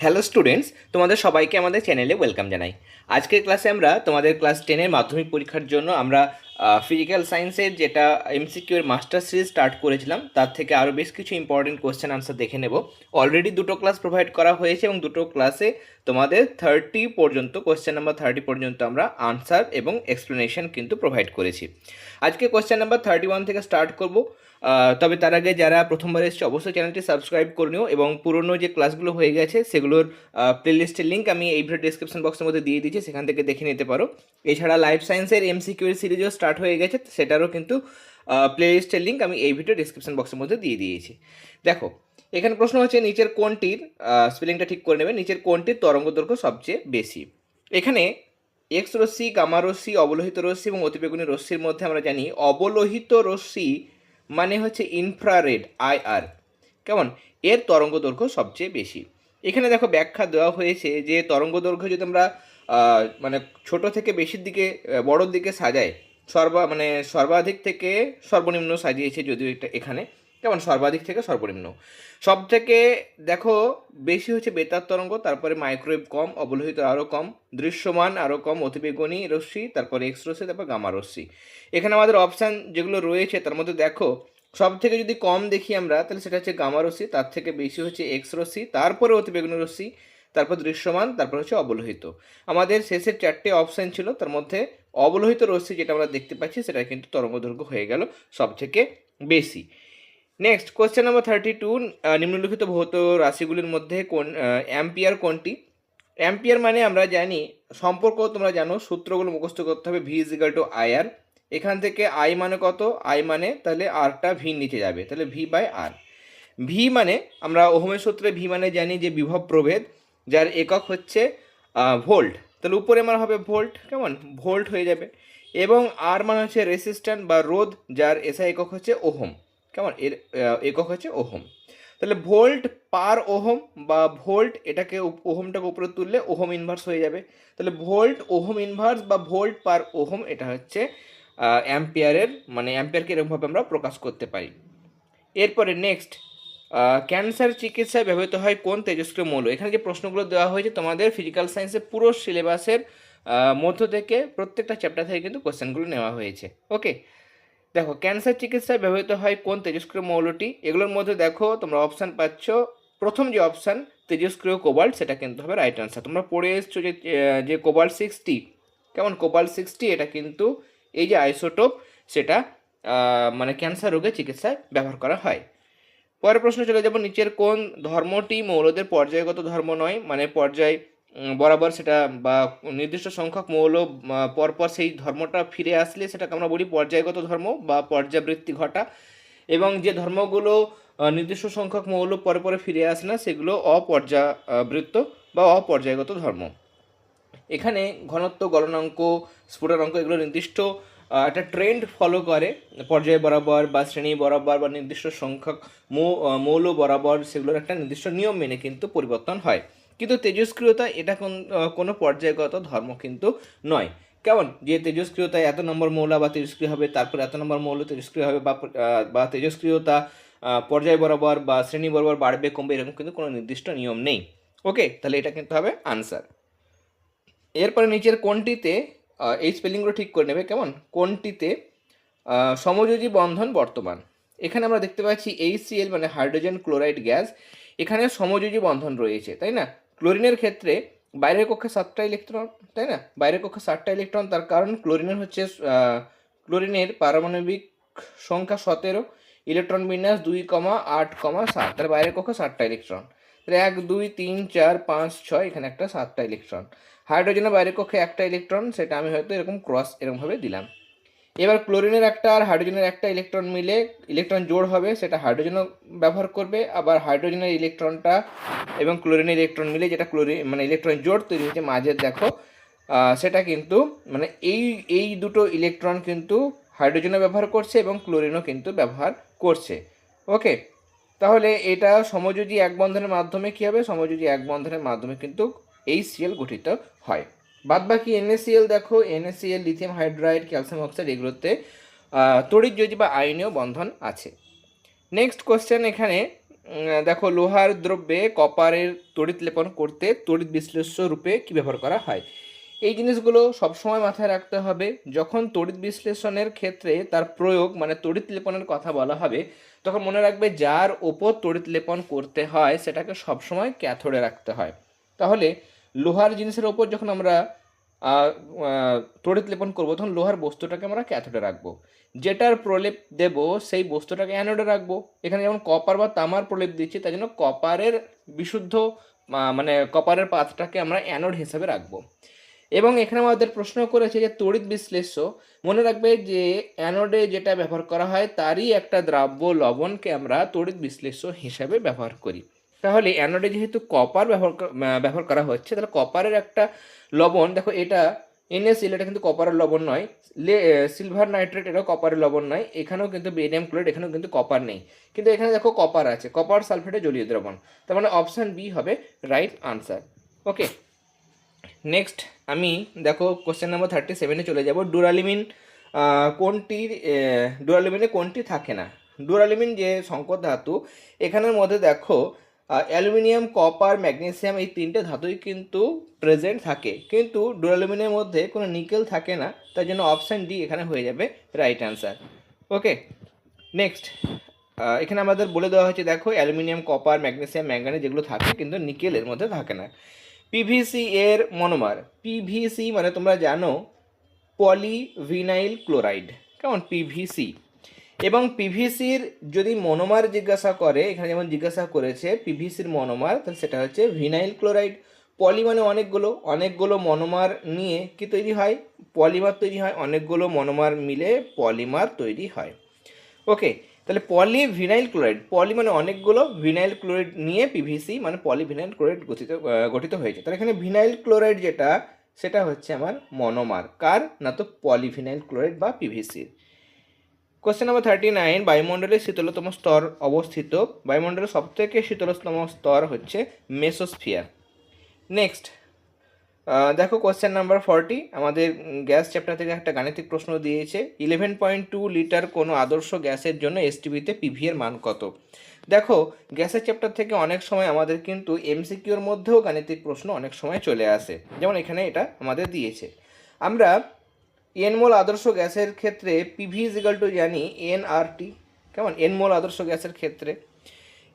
Hello students তোমাদের সবাইকে আমাদের চ্যানেলে ওয়েলকাম জানাই। আজকের ক্লাসে আমরা তোমাদের ক্লাস টেনের মাধ্যমিক পরীক্ষার জন্য আমরা ফিজিক্যাল সায়েন্সের যেটা এমসিকিউ এর মাস্টার সিরিজ স্টার্ট করেছিলাম, তার থেকে আরও বেশ কিছু ইম্পর্টেন্ট কোয়েশ্চেন আনসার দেখে নেব। অলরেডি দুটো ক্লাস প্রোভাইড করা হয়েছে এবং দুটো ক্লাসে তোমাদের থার্টি পর্যন্ত কোয়েশ্চেন নাম্বার থার্টি পর্যন্ত আমরা আনসার এবং এক্সপ্লেনেশন কিন্তু প্রোভাইড করেছি। আজকে কোয়েশ্চেন নাম্বার থার্টি ওয়ান থেকে স্টার্ট করব। তবে তার আগে যারা প্রথমবার এসেছে, অবশ্যই চ্যানেলটি সাবস্ক্রাইব করে নিও এবং পুরনো যে ক্লাসগুলো হয়ে গেছে, সেগুলোর প্লেলিস্টের লিঙ্ক আমি এই ভিডিও ডিসক্রিপশন বক্সের মধ্যে দিয়ে দিচ্ছি সেখান থেকে দেখে নিতে পারো। এছাড়া লাইফ সায়েন্সের এমসিকিউ এর সিরিজও স্টার্ট হয়ে গেছে, সেটারও কিন্তু প্লেলিস্টের লিঙ্ক আমি এই ভিডিও ডিসক্রিপশন বক্সের মধ্যে দিয়ে দিয়েছি। দেখো, এখানে প্রশ্ন হচ্ছে, নিচের কোনটির স্পেলিংটা ঠিক করে নেবে, নিচের কোনটির তরঙ্গ দৈর্ঘ্য সবচেয়ে বেশি? এখানে এক্স রশ্মি, গামা রশ্মি, অবলোহিত রশ্মি এবং অতিবেগুনি রশ্মির মধ্যে আমরা জানি, অবলোহিত রশ্মি মানে হচ্ছে ইনফ্রারেড আইআর কেমন? এর তরঙ্গ দৈর্ঘ্য সবচেয়ে বেশি। এখানে দেখো ব্যাখ্যা দেওয়া হয়েছে যে তরঙ্গ দৈর্ঘ্য যদি আমরা মানে ছোট থেকে বেশির দিকে বড়োর দিকে সাজাই, সর্বা মানে সর্বাধিক থেকে সর্বনিম্ন সাজিয়েছে যদিও এটা এখানে কেমন? সর্বাধিক থেকে সর্বনিম্ন। সব থেকে দেখো, বেশি হচ্ছে বেতার তরঙ্গ, তারপরে মাইক্রোওয়েভ কম, অবলোহিত আরও কম, দৃশ্যমান আরও কম, অতিবেগুনি রশ্মি, তারপরে এক্স রশ্মি, তারপর গামা রশ্মি। এখানে আমাদের অপশান যেগুলো রয়েছে, তার মধ্যে দেখো সব থেকে যদি কম দেখি আমরা, তাহলে সেটা হচ্ছে গামা রশ্মি, তার থেকে বেশি হচ্ছে এক্স রশ্মি, তারপরে অতিবেগুনি রশ্মি, তারপর দৃশ্যমান, তারপর হচ্ছে অবলোহিত। আমাদের শেষের চারটে অপশান ছিল, তার মধ্যে অবলোহিত রশ্মি যেটা আমরা দেখতে পাচ্ছি সেটা কিন্তু তরঙ্গদৈর্ঘ্য হয়ে গেল সব থেকে বেশি। Next question number thirty two নিম্নলিখিত ভৌত রাশিগুলির মধ্যে কোন অ্যাম্পিয়ার কোনটি? অ্যাম্পিয়ার মানে আমরা জানি, সম্পর্ক তোমরা জানো, সূত্রগুলো মুখস্থ করতে হবে V equal to I R এখান থেকে আই মানে কত? আই মানে তাহলে আরটা ভি নিচে যাবে, তাহলে ভি বাই আর ভি মানে আমরা ওহমের সূত্রে ভি মানে জানি যে বিভব প্রভেদ, যার একক হচ্ছে ভোল্ট তাহলে উপরে আমার হবে ভোল্ট কেমন? ভোল্ট হয়ে যাবে। এবং আর মানে হচ্ছে রেসিস্ট্যান্ট বা রোধ, যার এসআই একক হচ্ছে ওহম। কেমন? এর একক হচ্ছে ওহম। তাহলে ভোল্ট পার ওহম বা ভোল্ট এটাকে ওহমটাকে উপরে তুললে ওহম ইনভার্স হয়ে যাবে। তাহলে ভোল্ট ওহম ইনভার্স বা ভোল্ট পার ওহম এটা হচ্ছে অ্যাম্পিয়ারের মানে অ্যাম্পিয়ারকে এরকমভাবে আমরা প্রকাশ করতে পারি। এরপরে নেক্সট ক্যান্সার চিকিৎসায় ব্যবহৃত হয় কোন তেজস্ক্রিয় মৌল? এখানে যে প্রশ্নগুলো দেওয়া হয়েছে, তোমাদের ফিজিক্যাল সায়েন্সের পুরো সিলেবাসের মধ্য থেকে প্রত্যেকটা চ্যাপ্টার থেকে কিন্তু কোশ্চেনগুলো নেওয়া হয়েছে। ওকে দেখো ক্যান্সার চিকিৎসায় ব্যবহৃত হয় কোন তেজস্ক্রিয় মৌলটি? এগুলোর মধ্যে দেখো, তোমরা অপশান পাচ্ছ। প্রথম যে অপশান তেজস্ক্রিয় কোবাল্ট, সেটা কিন্তু হবে রাইট আনসার তোমরা পড়ে এসছো যে যে কোবাল্ট সিক্সটি কেমন? কোবাল্ট সিক্সটি এটা কিন্তু এই যে আইসোটোপ সেটা মানে ক্যান্সার রোগের চিকিৎসায় ব্যবহার করা হয়। পরের প্রশ্ন চলে যাব, নিচের কোন ধর্মটি মৌলদের পর্যায়গত ধর্ম নয়? মানে পর্যায় বরাবর সেটা বা নির্দিষ্ট সংখ্যক মৌল পরপর সেই ধর্মটা ফিরে আসলে সেটাকে আমরা বলি পর্যায়গত ধর্ম বা পর্যাবৃত্তি ঘটা। এবং যে ধর্মগুলো নির্দিষ্ট সংখ্যক মৌল পরে পরে ফিরে আসে না, সেগুলো অপর্যাবৃত্ত বা অপর্যায়গত ধর্ম। এখানে ঘনত্ব, গলনাঙ্ক, স্ফুটনাঙ্ক এগুলো নির্দিষ্ট একটা ট্রেন্ড ফলো করে। পর্যায় বরাবর বা শ্রেণি বরাবর বা নির্দিষ্ট সংখ্যক মৌল বরাবর সেগুলোর একটা নির্দিষ্ট নিয়ম মেনে কিন্তু পরিবর্তন হয়। কিন্তু তেজস্ক্রিয়তা এটা কোন কোনো পর্যায়গত ধর্ম কিন্তু নয়। কেমন? যে তেজস্ক্রিয়তা এত নম্বর মৌলা বা তেজস্ক্রিয় হবে, তারপর এত নম্বর মৌল তেজস্ক্রিয় হবে বা বা তেজস্ক্রিয়তা পর্যায় বরাবর বা শ্রেণি বরাবর বাড়বে, কমবে, এরকম কিন্তু কোনো নির্দিষ্ট নিয়ম নেই। ওকে? তাহলে এটা কিন্তু হবে আনসার। এরপরে নিচের কোনটিতে এই স্পেলিংগুলো ঠিক করে নেবে, কেমন? কোনটিতে সমযোজী বন্ধন বর্তমান। এখানে আমরা দেখতে পাচ্ছি এইচসিএল মানে হাইড্রোজেন ক্লোরাইড গ্যাস। এখানে সমযোজী বন্ধন রয়েছে, তাই না? ক্লোরিনের ক্ষেত্রে বাইরের কক্ষে সাতটা ইলেকট্রন, তাই না? বাইরের কক্ষে সাতটা ইলেকট্রন, তার কারণ ক্লোরিনের হচ্ছে ক্লোরিনের পারমাণবিক সংখ্যা সতেরো, ইলেকট্রন বিন্যাস দুই কমা আট কমা সাত তার বাইরের কক্ষে সাতটা ইলেকট্রন। তাহলে এক, দুই, তিন, চার, পাঁচ, ছয়, এখানে একটা সাতটা ইলেকট্রন। হাইড্রোজেনের বাইরের কক্ষে একটা ইলেকট্রন, সেটা আমি হয়তো এরকম ক্রস এরকমভাবে দিলাম। এবার ক্লোরিনের একটা আর হাইড্রোজেনের একটা ইলেকট্রন মিলে ইলেকট্রন জোড় হবে, সেটা হাইড্রোজেনও ব্যবহার করবে, আবার হাইড্রোজেনের ইলেকট্রনটা এবং ক্লোরিনের ইলেকট্রন মিলে যেটা ক্লোরিন মানে ইলেকট্রন জোড় তৈরি হয়েছে মাঝের দেখো সেটা কিন্তু মানে এই এই দুটো ইলেকট্রন কিন্তু হাইড্রোজেনও ব্যবহার করছে এবং ক্লোরিনও কিন্তু ব্যবহার করছে। ওকে, তাহলে এটা সমযোজী এক বন্ধনের মাধ্যমে কী হবে? সমযোজী এক বন্ধনের মাধ্যমে কিন্তু এই সিএল গঠিত হয়। বাদ বাকি এনএসিএল দেখো NaCl lithium hydride calcium oxide এগুলোতে তড়িৎযোজী বা আয়নীয় বন্ধন আছে। নেক্সট কোশ্চেন এখানে দেখো লোহার দ্রব্যে কপারের তড়িৎ লেপন করতে তড়িৎ বিশ্লেষ্য রূপে কি ব্যবহার করা হয়? এই জিনিসগুলো সবসময় মাথায় রাখতে হবে। যখন তড়িৎ বিশ্লেষণের ক্ষেত্রে তার প্রয়োগ মানে তড়িৎ লেপনের কথা বলা হবে, তখন মনে রাখবে যার ওপর তড়িৎ লেপন করতে হয়, সেটাকে সবসময় ক্যাথোডে রাখতে হয়। তাহলে লোহার জিনিসের ওপর যখন আমরা তড়িৎ লেপন করব, তখন লোহার বস্তুটাকে আমরা ক্যাথোডে রাখব। যেটার প্রলেপ দেব, সেই বস্তুটাকে অ্যানোডে রাখব। এখানে যেমন কপার বা তামার প্রলেপ দিচ্ছি তাই জন্য কপারের বিশুদ্ধ মানে কপারের পাতটাকে আমরা অ্যানোড হিসাবে রাখব। এবং এখানে আমাদের প্রশ্ন করেছে যে তড়িৎ বিশ্লেষ্য, মনে রাখবে যে অ্যানোডে যেটা ব্যবহার করা হয়, তারই একটা দ্রাব্য লবণকে আমরা তড়িৎ বিশ্লেষ্য হিসাবে ব্যবহার করি। তাহলে অ্যানোডে যেহেতু কপার ব্যবহার ব্যবহার করা হচ্ছে, তাহলে কপারের একটা লবণ, দেখো এটা এনএসিল এটা কিন্তু কপারের লবণ নয় সিলভার নাইট্রেট এটাও কপারের লবণ নয়, এখানেও কিন্তু বেরিয়াম ক্লোরাইড এখানেও কিন্তু কপার নেই। কিন্তু এখানে দেখো কপার আছে কপার সালফেটে জলীয় দ্রবণ। তার মানে অপশান বি হবে রাইট আনসার ওকে নেক্সট আমি দেখো কোশ্চেন নাম্বার থার্টি সেভেনে চলে যাব। ডুরালিমিন কোনটি ডুরালিমিনে কোনটি থাকে না? ডুরালিমিন যে সংকর ধাতু, এখানের মধ্যে দেখো অ্যালুমিনিয়াম, কপার, ম্যাগনেসিয়াম এই তিনটে ধাতুই কিন্তু প্রেজেন্ট থাকে। কিন্তু ডুরালিমিনের মধ্যে কোনো নিকেল থাকে না তার জন্য অপশান ডি এখানে হয়ে যাবে রাইট অ্যান্সার ওকে নেক্সট এখানে আমাদের বলে দেওয়া হয়েছে, দেখো, অ্যালুমিনিয়াম, কপার, ম্যাগনেসিয়াম, ম্যাঙ্গানিজ যেগুলো থাকে, কিন্তু নিকেলের মধ্যে থাকে না। পিভিসি এর মনোমার পিভিসি মানে তোমরা জানো, পলিভিনাইল ক্লোরাইড। কেমন? পিভিসি এবং পিভিসির যদি মনোমার জিজ্ঞাসা করে, এখানে যেমন জিজ্ঞাসা করেছে পিভিসির মনোমার তাহলে সেটা হচ্ছে ভিনাইল ক্লোরাইড পলি মানে অনেকগুলো অনেকগুলো মনোমার নিয়ে কি তৈরি হয়? পলিমার তৈরি হয়, অনেকগুলো মনোমার মিলে পলিমার তৈরি হয়। ওকে তাহলে পলি ভিনাইল ক্লোরাইড পলি মানে অনেকগুলো ভিনাইল ক্লোরাইড নিয়ে পিভিসি মানে পলি ভিনাইল ক্লোরাইড গঠিত গঠিত হয়েছে। তাহলে এখানে ভিনাইল ক্লোরাইড যেটা, সেটা হচ্ছে আমার মনোমার কার? না তো পলিভিনাইল ক্লোরাইড বা পিভিসির কোশ্চেন নাম্বার থার্টি নাইন বায়ুমণ্ডলের শীতলতম স্তর অবস্থিত। বায়ুমণ্ডলের সবথেকে শীতলতম স্তর হচ্ছে মেসোস্ফিয়ার। নেক্সট দেখো কোশ্চেন নাম্বার ফর্টি আমাদের গ্যাস চ্যাপ্টার থেকে একটা গাণিতিক প্রশ্ন দিয়েছে। ইলেভেন পয়েন্ট টু লিটার কোনো আদর্শ গ্যাসের জন্য এসটিভিতে পিভি এর মান কত? দেখো, গ্যাসের চ্যাপ্টার থেকে অনেক সময় আমাদের কিন্তু এমসিকিউর মধ্যেও গাণিতিক প্রশ্ন অনেক সময় চলে আসে। যেমন এখানে এটা আমাদের দিয়েছে। আমরা এনমোল আদর্শ গ্যাসের ক্ষেত্রে পিভি ইজিক্যাল টু জানি এন আর টি কেমন? এনমোল আদর্শ গ্যাসের ক্ষেত্রে।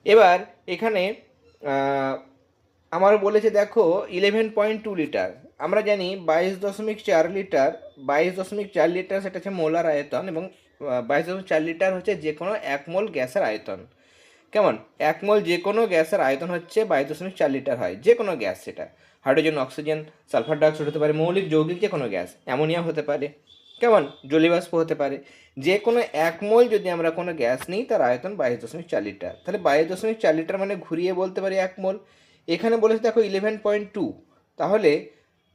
এবার এখানে আমার বলেছে, দেখো ইলেভেন পয়েন্ট টু লিটার আমরা জানি বাইশ দশমিক চার লিটার বাইশ দশমিক চার লিটার সেটা হচ্ছে মোলার আয়তন এবং বাইশ দশমিক চার লিটার হচ্ছে যে কোনো এক মোল গ্যাসের আয়তন। কেমন? এক মোল যে কোনো গ্যাসের আয়তন হচ্ছে বাইশ দশমিক চার লিটার হয় যে কোনো গ্যাস সেটা। হাইড্রোজেন, অক্সিজেন, সালফার ডাইঅক্সাইড হতে পারে, মৌলিক, যৌগিক যে কোনো গ্যাস, অ্যামোনিয়া হতে পারে, কেমন? জলীয়বাষ্প হতে পারে। যে কোনো এক মোল যদি আমরা কোনো গ্যাস নিই, তার আয়তন বাইশ দশমিক চার লিটার। তাহলে বাইশ দশমিক চার লিটার মানে ঘুরিয়ে বলতে পারি এক মোল। এখানে বলেছে দেখো ইলেভেন পয়েন্ট টু তাহলে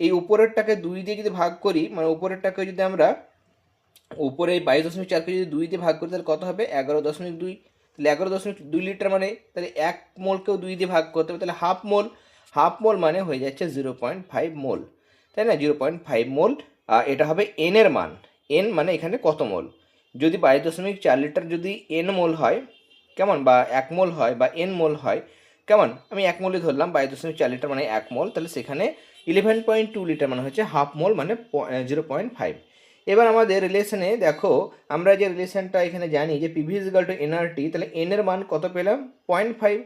এই উপরেরটাকে দুই দিয়ে যদি ভাগ করি মানে উপরেরটাকে যদি আমরা, উপরে এই বাইশ দশমিক চারকে যদি দুই দিয়ে ভাগ করি, তাহলে কত হবে? এগারো দশমিক দুই। তাহলে এগারো দশমিক দুই লিটার মানে তাহলে এক মোলকেও দুই দিয়ে ভাগ করতে হবে। তাহলে হাফ মোল হাফ মোল মানে হয়ে যাচ্ছে জিরো পয়েন্ট ফাইভ মোল। তাই না? জিরো পয়েন্ট ফাইভ মোল এটা হবে এন এর মান। এন মানে এখানে কত মোল? যদি বাইশ দশমিক চার লিটার যদি এন মোল হয়, কেমন? বা এক মোল হয়, বা এন মোল হয়, কেমন? আমি এক মোলই ধরলাম বাইশ দশমিক চার লিটার মানে এক মোল, তাহলে সেখানে ইলেভেন পয়েন্ট টু লিটার মানে হচ্ছে হাফ মোল মানে জিরো পয়েন্ট ফাইভ। এবার আমাদের রিলেশনে দেখো, আমরা যে রিলেশনটা এখানে জানি যে PV is equal to NRT তাহলে এন এর মান কত পেলাম? Point five.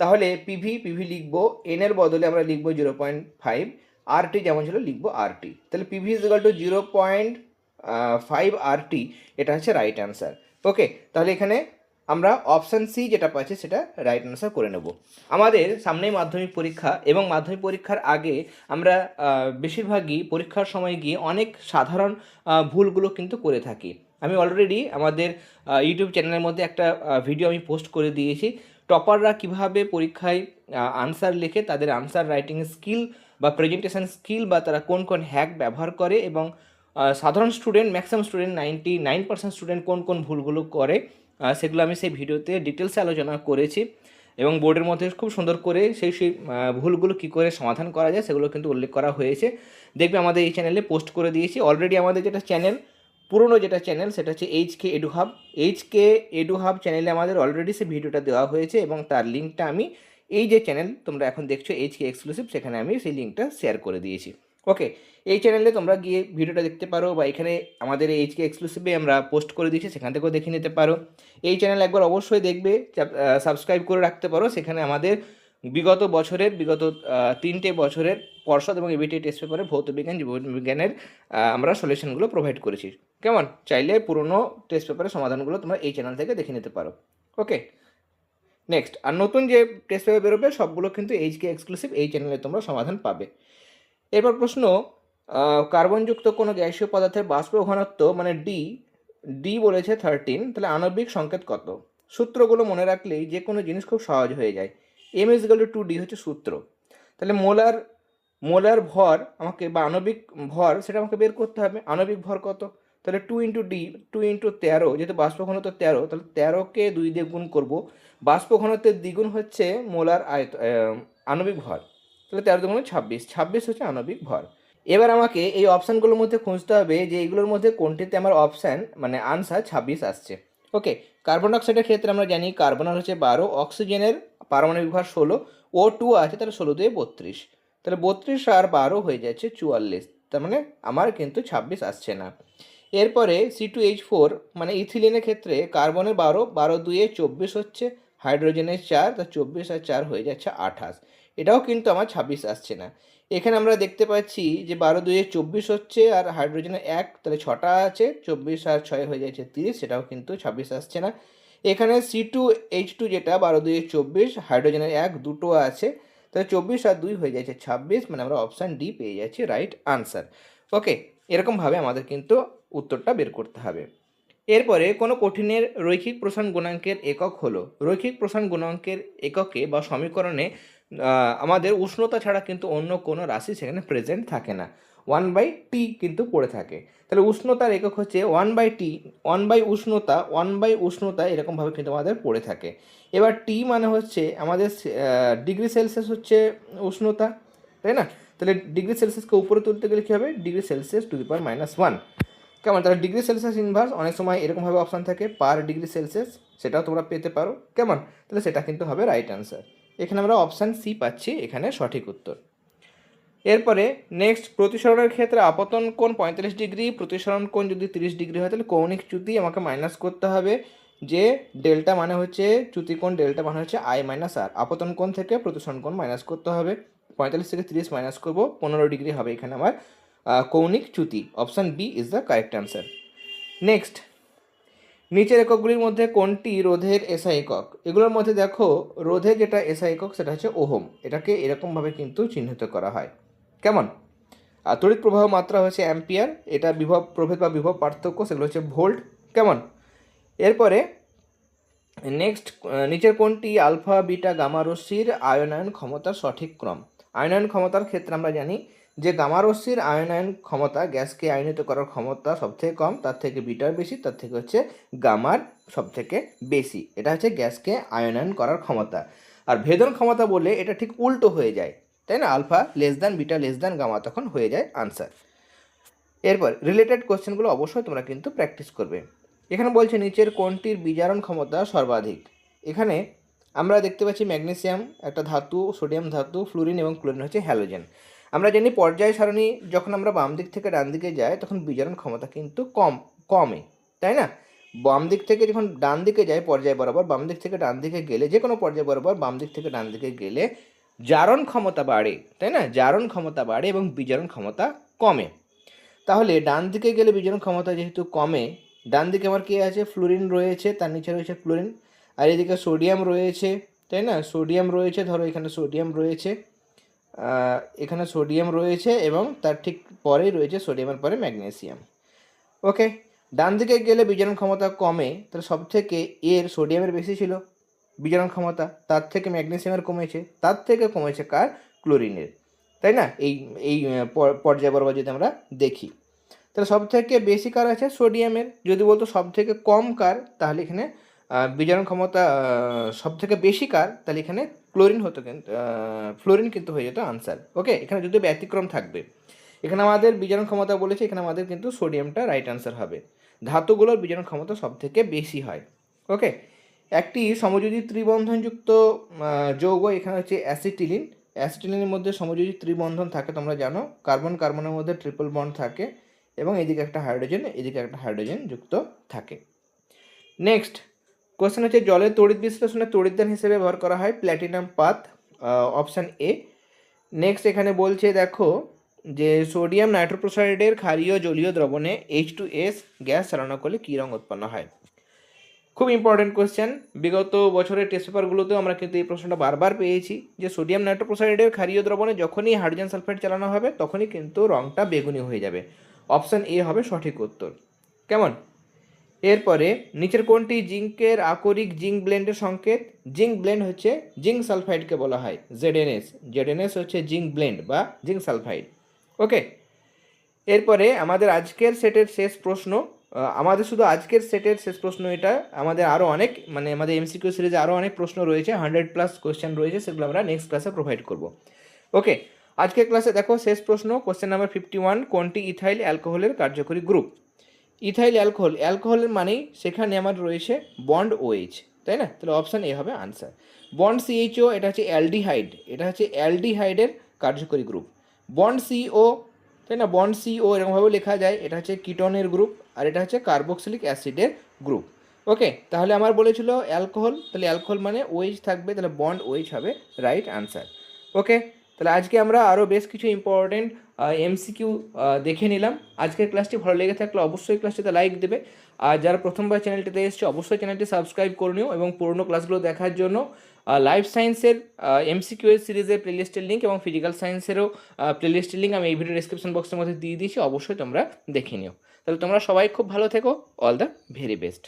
তাহলে পিভি পিভি লিখব এন এর বদলে আমরা লিখব জিরো পয়েন্ট ফাইভ আরটি যেমন ছিল লিখব আরটি তাহলে PV equal to zero point five RT এটা হচ্ছে রাইট অ্যান্সার ওকে তাহলে এখানে আমরা অপশান সি যেটা পাচ্ছি সেটা রাইট অ্যান্সার করে নেব। আমাদের সামনেই মাধ্যমিক পরীক্ষা এবং মাধ্যমিক পরীক্ষার আগে আমরা বেশিরভাগই পরীক্ষার সময় গিয়ে অনেক সাধারণ ভুলগুলো কিন্তু করে থাকি। আমি অলরেডি আমাদের ইউটিউব চ্যানেলের মধ্যে একটা ভিডিও আমি পোস্ট করে দিয়েছি। টপাররা কীভাবে পরীক্ষায় আনসার লিখে, তাদের আনসার রাইটিং স্কিল বা প্রেজেন্টেশন স্কিল বা তারা কোন কোন হ্যাক ব্যবহার করে এবং সাধারণ student maximum student ninety nine percent student কোন কোন ভুলগুলো করে সেগুলো আমি সেই ভিডিওতে ডিটেলসে আলোচনা করেছি এবং বোর্ডের মধ্যে খুব সুন্দর করে সেই সেই ভুলগুলো কী করে সমাধান করা যায় সেগুলো কিন্তু উল্লেখ করা হয়েছে। দেখবে আমাদের এই চ্যানেলে পোস্ট করে দিয়েছি। অলরেডি আমাদের যেটা চ্যানেল পুরনো যেটা চ্যানেল সেটা হচ্ছে H K edu hub H K edu hub চ্যানেলে আমাদের অলরেডি সে ভিডিওটা দেওয়া হয়েছে এবং তার লিঙ্কটা আমি এই যে চ্যানেল তোমরা এখন দেখছ এইচ কে এক্সক্লুসিভ সেখানে আমি সেই লিঙ্কটা শেয়ার করে দিয়েছি। ওকে এই চ্যানেলে তোমরা গিয়ে ভিডিওটা দেখতে পারো বা এখানে আমাদের এইচ কে এক্সক্লুসিভে আমরা পোস্ট করে দিয়েছি, সেখান থেকেও দেখে নিতে পারো। এই চ্যানেল একবার অবশ্যই দেখবে সাবস্ক্রাইব করে রাখতে পারো। সেখানে আমাদের বিগত বছরের, বিগত তিনটে বছরের পর্ষদ এবং এবিটি টেস্ট পেপারে ভৌত বিজ্ঞান জীববিজ্ঞানের আমরা সলিউশনগুলো প্রোভাইড করেছি। কেমন? চাইলে পুরনো টেস্ট পেপারের সমাধানগুলো তোমরা এই চ্যানেল থেকে দেখে নিতে পারো। ওকে নেক্সট আর নতুন যে টেস্ট পেপার বেরোবে, সবগুলো কিন্তু এইচকে এক্সক্লুসিভ এই চ্যানেলে তোমরা সমাধান পাবে। এরপর প্রশ্ন কার্বনযুক্ত কোনো গ্যাসীয় পদার্থের বাষ্প ঘনত্ব মানে ডি ডি বলেছে থার্টিন তাহলে আণবিক সংকেত কত? সূত্রগুলো মনে রাখলেই যে কোনো জিনিস খুব সহজ হয়ে যায়। M is equal two D হচ্ছে সূত্র। তাহলে মোলার মোলার ভর আমাকে বা আণবিক ভর সেটা আমাকে বের করতে হবে। আণবিক ভর কত? তাহলে two into D two into তেরো, যেহেতু বাষ্প ঘনত্ব তেরো, তাহলে তেরোকে দুই দিয়ে গুণ করব। বাষ্প ঘনত্বের দ্বিগুণ হচ্ছে মোলার আয়ত আণবিক ভর। তাহলে তেরো দুগুণ ছাব্বিশ ছাব্বিশ হচ্ছে আণবিক ভর। এবার আমাকে এই অপশানগুলোর মধ্যে খুঁজতে হবে যে এইগুলোর মধ্যে কোনটিতে আমার অপশান মানে আনসার ছাব্বিশ আসছে। ওকে, কার্বন ডাইঅক্সাইডের ক্ষেত্রে আমরা জানি কার্বন হচ্ছে বারো, অক্সিজেনের পারমাণবিক ভর ষোলো, ও টু আছে তাহলে ষোলো দিয়ে বত্রিশ। তাহলে বত্রিশ আর বারো হয়ে যাচ্ছে চুয়াল্লিশ, তার মানে আমার কিন্তু ছাব্বিশ আসছে না। এরপরে সি টু এইচ ফোর মানে ইথিলিনের ক্ষেত্রে কার্বনের বারো বারো দুয়ে চব্বিশ হচ্ছে, হাইড্রোজেনের চার, তা চব্বিশ আর চার হয়ে যাচ্ছে আঠাশ। এটাও কিন্তু আমার ছাব্বিশ আসছে না। এখানে আমরা দেখতে পাচ্ছি যে বারো দুয়ে চব্বিশ হচ্ছে আর হাইড্রোজেনের এক, তাহলে ছটা আছে, চব্বিশ আর ছয় হয়ে যাচ্ছে তিরিশ, সেটাও কিন্তু ছাব্বিশ আসছে না। এখানে সি টু এইচ টু যেটা বারো দুই চব্বিশ, হাইড্রোজেনের এক, দুটো আছে। তাহলে চব্বিশ আর দুই হয়ে যাচ্ছে ছাব্বিশ মানে আমরা অপশান ডি পেয়ে যাচ্ছি রাইট আনসার ওকে এরকমভাবে আমাদের কিন্তু উত্তরটা বের করতে হবে। এরপরে কোনো কঠিনের রৈখিক প্রসারণ গুণাঙ্কের একক হলো। রৈখিক প্রসারণ গুণাঙ্কের এককে বা সমীকরণে আমাদের উষ্ণতা ছাড়া কিন্তু অন্য কোনো রাশি সেখানে প্রেজেন্ট থাকে না। ওয়ান বাই টি কিন্তু পড়ে থাকে। তাহলে উষ্ণতার একক হচ্ছে one by T, one by উষ্ণতা, ওয়ান বাই উষ্ণতা এরকমভাবে কিন্তু আমাদের পড়ে থাকে। এবার টি মানে হচ্ছে আমাদের ডিগ্রি সেলসিয়াস হচ্ছে উষ্ণতা, তাই না? তাহলে ডিগ্রি সেলসিয়াসকে উপরে তুলতে গেলে কী হবে? Degree Celsius to the power minus one. কেমন? তাহলে ডিগ্রি সেলসিয়াস ইনভার্স অনেক সময় এরকমভাবে অপশান থাকে পার ডিগ্রি সেলসিয়াস, সেটাও তোমরা পেতে পারো। কেমন? তাহলে সেটা কিন্তু হবে রাইট অ্যান্সার এখানে আমরা অপশান সি পাচ্ছি, এখানে সঠিক উত্তর। এরপরে নেক্সট প্রতিসরণের ক্ষেত্রে আপতন কোণ পঁয়তাল্লিশ ডিগ্রি, প্রতিসরণ কোণ যদি তিরিশ ডিগ্রি হয়, তাহলে কৌণিক চ্যুতি আমাকে মাইনাস করতে হবে, যে ডেল্টা মানে হচ্ছে, চ্যুতি কোণ ডেল্টা মানে হচ্ছে আই মাইনাস আর আপতন কোণ থেকে প্রতিসরণ কোণ মাইনাস করতে হবে, পঁয়তাল্লিশ থেকে তিরিশ মাইনাস করব, পনেরো ডিগ্রি হবে এখানে আমার কৌণিক চ্যুতি। Option B is the correct answer next নিচের এককগুলির মধ্যে কোনটি রোধের এসআই একক। এগুলোর মধ্যে দেখো রোধের যেটা এসআই একক, সেটা হচ্ছে ওহম। এটাকে এরকমভাবে কিন্তু চিহ্নিত করা হয়। কেমন? তড়িৎ প্রবাহ মাত্রা হচ্ছে অ্যাম্পিয়ার, এটা বিভব, প্রভেদ বা বিভব পার্থক্য, সেগুলো হচ্ছে ভোল্ট, কেমন? এরপরে নেক্সট নিচের কোনটি? আলফা, বিটা, গামা রশ্মির আয়নায়ন ক্ষমতার সঠিক ক্রম। আয়নায়ন ক্ষমতার ক্ষেত্রে আমরা জানি যে গামা রশ্মির আয়নায়ন ক্ষমতা গ্যাসকে আয়নিত করার ক্ষমতা সবথেকে কম, তার থেকে বিটার বেশি, তার থেকে হচ্ছে গামার সবথেকে বেশি। এটা হচ্ছে গ্যাসকে আয়নায়ন করার ক্ষমতা। আর ভেদন ক্ষমতা বলে এটা ঠিক উল্টো হয়ে যায়। তাই না? Alpha less than beta less than gamma তখন হয়ে যায় আনসার এরপর রিলেটেড কোশ্চেনগুলো অবশ্যই তোমরা কিন্তু প্র্যাকটিস করবে। এখানে বলছে নিচের কোনটির বিজারণ ক্ষমতা সর্বাধিক? এখানে আমরা দেখতে পাচ্ছি ম্যাগনেসিয়াম একটা ধাতু সোডিয়াম ধাতু ফ্লুরিন এবং ক্লোরিন হচ্ছে হ্যালোজেন আমরা জানি পর্যায় সারণী যখন আমরা বাম দিক থেকে ডান দিকে যাই, তখন বিজারণ ক্ষমতা কিন্তু কম, কমে, তাই না? বাম দিক থেকে যখন ডান দিকে যায় পর্যায় বরাবর বাম দিক থেকে ডান দিকে গেলে যে কোনো পর্যায় বরাবর বাম দিক থেকে ডান দিকে গেলে জারণ ক্ষমতা বাড়ে, তাই না? জারণ ক্ষমতা বাড়ে এবং বিজারণ ক্ষমতা কমে। তাহলে ডান দিকে গেলে বিজারণ ক্ষমতা যেহেতু কমে, ডান দিকে আমার কি আছে? ফ্লোরিন রয়েছে, তার নিচে রয়েছে ফ্লোরিন। আর এদিকে সোডিয়াম রয়েছে, তাই না? সোডিয়াম রয়েছে, ধরো এখানে সোডিয়াম রয়েছে। এখানে সোডিয়াম রয়েছে এবং তার ঠিক পরেই রয়েছে সোডিয়ামের পরে ম্যাগনেসিয়াম। ওকে? ডান দিকে গেলে বিজারণ ক্ষমতা কমে, তাহলে সব থেকে এর সোডিয়ামের বেশি ছিল। বিজারণ ক্ষমতা, তার থেকে ম্যাগনেসিয়ামের কমেছে, তার থেকে কমেছে কার? ক্লোরিনের। তাই না? এই এই পর্যায় বরাবর যদি আমরা দেখি। তাহলে সব থেকে বেশি কার আছে? সোডিয়ামের। যদি বলতো সব থেকে কম কার, তাহলে এখানে বিজারণ ক্ষমতা সব থেকে বেশি কার, তাহলে এখানে ক্লোরিন হতো কিন্তু ফ্লোরিন কিন্তু হয়ে যেত আনসার। ওকে? এখানে যদি ব্যতিক্রম থাকবে। এখানে আমাদের বিজারণ ক্ষমতা বলেছে, এখানে আমাদের কিন্তু সোডিয়ামটা রাইট অ্যান্সার হবে। ধাতুগুলোর বিজারণ ক্ষমতা সব থেকে বেশি হয়। ওকে? একটি সমযোজী ত্রিবন্ধনযুক্ত যৌগ এখানে হচ্ছে অ্যাসিটিলিন। অ্যাসিটিলিনের মধ্যে সমযোজী ত্রিবন্ধন থাকে, তোমরা জানো। কার্বন, কার্বনের মধ্যে ট্রিপল বন্ড থাকে এবং এদিকে একটা হাইড্রোজেন, এদিকে একটা হাইড্রোজেন যুক্ত থাকে। নেক্সট, কোশ্চেন হচ্ছে, জলের তড়িৎ বিশ্লেষণে তড়িৎদান হিসেবে ব্যবহার করা হয় প্ল্যাটিনাম পাত অপশান এ। নেক্সট, এখানে বলছে, দেখো, যে সোডিয়াম নাইট্রোপ্রোসাইডের ক্ষারীয় জলীয় দ্রবণে এইচ টু এস গ্যাস চালনা করলে কী রঙ উৎপন্ন হয়? খুব ইম্পর্টেন্ট কোশ্চেন বিগত বছরের টেস্ট পেপারগুলোতেও আমরা কিন্তু এই প্রশ্নটা বারবার পেয়েছি যে সোডিয়াম নাইট্রোপ্রোসাইডের ক্ষারীয় দ্রবণে যখনই হাইড্রোজেন সালফাইড চালানো হবে, তখনই কিন্তু রঙটা বেগুনি হয়ে যাবে। অপশান এ হবে সঠিক উত্তর। কেমন? এরপরে, নিচের কোনটি জিঙ্কের আকরিক জিঙ্ক ব্লেন্ডের সংকেত? জিঙ্ক ব্লেন্ড হচ্ছে জিঙ্ক সালফাইডকে বলা হয় জেডএনএস জেডএনএস হচ্ছে জিঙ্ক ব্লেন্ড বা জিঙ্ক সালফাইড ওকে এরপরে, আমাদের আজকের সেটের শেষ প্রশ্ন আমাদের শুধু আজকের সেটের শেষ প্রশ্ন এটা। আমাদের আরও অনেক মানে আমাদের এমসিকিউ সিরিজে আরও অনেক প্রশ্ন রয়েছে হান্ড্রেড প্লাস কোয়েশ্চেন রয়েছে, সেগুলো আমরা নেক্সট ক্লাসে প্রোভাইড করব। ওকে আজকের ক্লাসে দেখো শেষ প্রশ্ন কোশ্চেন নাম্বার ফিফটি ওয়ান কোনটি ইথাইল অ্যালকোহলের কার্যকরী গ্রুপ ইথাইল অ্যালকোহল অ্যালকোহলের মানেই সেখানে আমার রয়েছে বন্ড ওএইচ তাই না? তাহলে অপশান এ হবে আনসার বন্ড সিএইচও এটা হচ্ছে অ্যালডিহাইড এটা হচ্ছে অ্যালডিহাইডের কার্যকরী গ্রুপ বন্ড সিও তাই না? বন্ড সিও এরকমভাবে লেখা যায়। এটা হচ্ছে কিটনের গ্রুপ আর এটা হচ্ছে কার্বক্সিলিক অ্যাসিডের গ্রুপ ওকে তাহলে আমার বলেছিল অ্যালকোহল তাহলে অ্যালকোহল মানে ওএইচ থাকবে, তাহলে বন্ড ওএইচ হবে রাইট আনসার ওকে তাহলে আজকে আমরা আরও বেশ কিছু ইম্পর্টেন্ট এমসিকিউ দেখে নিলাম। আজকের ক্লাসটি ভালো লেগে থাকলে অবশ্যই ক্লাসটিতে লাইক দেবে। আর যারা প্রথমবার চ্যানেলটিতে এসছে, অবশ্যই চ্যানেলটি সাবস্ক্রাইব করে নিও এবং পুরনো ক্লাসগুলো দেখার জন্য লাইফ সায়েন্সের এমসিকিউ এর সিরিজের প্লেলিস্টের লিঙ্ক এবং ফিজিক্যাল সায়েন্সেরও প্লেলিস্টের লিঙ্ক আমি এই ভিডিও ডিসক্রিপশন বক্সের মধ্যে দিয়ে দিয়েছি, অবশ্যই তোমরা দেখে নিও। তাহলে তোমরা সবাই খুব ভালো থেকো অল দ্য ভেরি বেস্ট